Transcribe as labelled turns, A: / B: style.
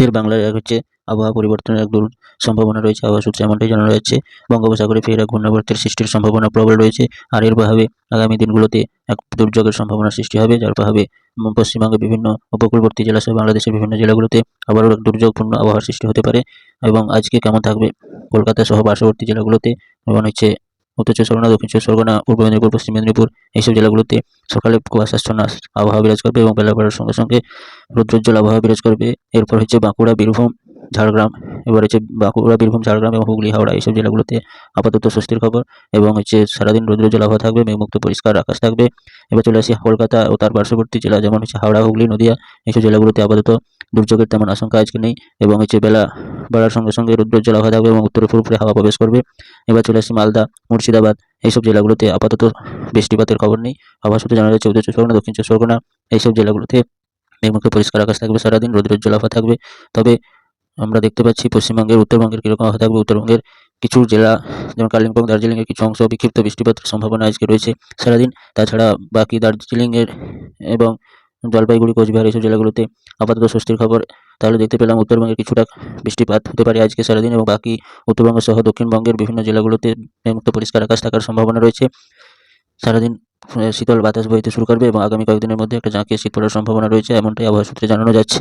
A: ফের বাংলায় এক হচ্ছে আবহাওয়া পরিবর্তনের এক দরুন সম্ভাবনা রয়েছে। আবহাওয়া সূত্রে এমনটাই জানানো যাচ্ছে, বঙ্গোপসাগরে ফের এক ঘূর্ণাবর্তের সৃষ্টির সম্ভাবনা প্রবল রয়েছে আর এর প্রভাবে আগামী দিনগুলোতে এক দুর্যোগের সম্ভাবনা সৃষ্টি হবে, যার প্রভাবে পশ্চিমবঙ্গের বিভিন্ন উপকূলবর্তী জেলা সহ বাংলাদেশের বিভিন্ন জেলাগুলোতে আবারও এক দুর্যোগপূর্ণ আবহাওয়ার সৃষ্টি হতে পারে এবং আজকে কেমন থাকবে কলকাতা সহ পার্শ্ববর্তী জেলাগুলোতে, এবং হচ্ছে উত্তর চব্বিশ পরগনা, দক্ষিণ চব্বিশ পরগনা, পূর্ব মেদিনীপুর, পশ্চিম মেদিনীপুর এইসব জেলাগুলোতে সকালে কুয়াশাচ্ছন্ন আবহাওয়া বিরাজ করবে এবং বেলা বাড়ার সঙ্গে সঙ্গে রৌদ্রোজ্জ্বল আবহাওয়া বিরাজ করবে। এরপর হচ্ছে বাঁকুড়া, বীরভূম, ঝাড়গ্রাম, এবার হচ্ছে বাঁকুড়া, বীরভূম, ঝাড়গ্রাম এবং হুগলি, হাওড়া এইসব জেলাগুলোতে আপাতত স্বস্তির খবর এবং হচ্ছে সারাদিন রৌদ্রোজ্জ্বল আবহাওয়া থাকবে, মেঘমুক্ত পরিষ্কার আকাশ থাকবে। এবার চলে আসি কলকাতা ও তার পার্শ্ববর্তী জেলা যেমন হচ্ছে হাওড়া, হুগলি, নদিয়া, এইসব জেলাগুলোতে আপাতত দুর্যোগের তেমন আশঙ্কা আজকে নেই এবং হচ্ছে বেলা বাড়ার সঙ্গে সঙ্গে রৌদ্রোজ্জ্বল আবহাওয়া থাকবে এবং উত্তরে ফুরফুরে হাওয়া প্রবেশ করবে। এবার চলে আসি মালদা, মুর্শিদাবাদ। এইসব জেলাগুলোতে আপাতত বৃষ্টিপাতের খবর নেই। আবার সূত্রে জানা যাচ্ছে উত্তর চব্বিশ পরগনা, দক্ষিণ চব্বিশ পরগনা এইসব জেলাগুলোতে মেঘমুক্ত পরিষ্কার আকাশ থাকবে সারাদিন রৌদ্রোজ্জ্বল আবহাওয়া থাকবে। তবে আমরা দেখতে পাচ্ছি পশ্চিমবঙ্গের, উত্তরবঙ্গের কীরকম আবহাওয়া থাকবে, উত্তরবঙ্গের কিছু জেলা, যেমন কালিম্পং, দার্জিলিংয়ের কিছু অংশ বিক্ষিপ্ত বৃষ্টিপাতের সম্ভাবনা আজকে রয়েছে সারাদিন। তাছাড়া বাকি দার্জিলিংয়ের এবং জলপাইগুড়ি, কোচবিহার এইসব জেলাগুলোতে আপাতত স্বস্তির খবর। তাহলে দেখতে পেলাম উত্তরবঙ্গে কিছুটা বৃষ্টিপাত হতে পারে আজকে সারাদিন এবং বাকি উত্তরবঙ্গ সহ দক্ষিণবঙ্গের বিভিন্ন জেলাগুলোতে মুক্ত পরিষ্কার আকাশ থাকার সম্ভাবনা রয়েছে। সারাদিন শীতল বাতাস বইতে শুরু করবে এবং আগামী কয়েকদিনের মধ্যে একটা জাঁকিয়ে শীত পড়ার সম্ভাবনা রয়েছে, এমনটাই আবহাওয়া সূত্রে জানানো যাচ্ছে।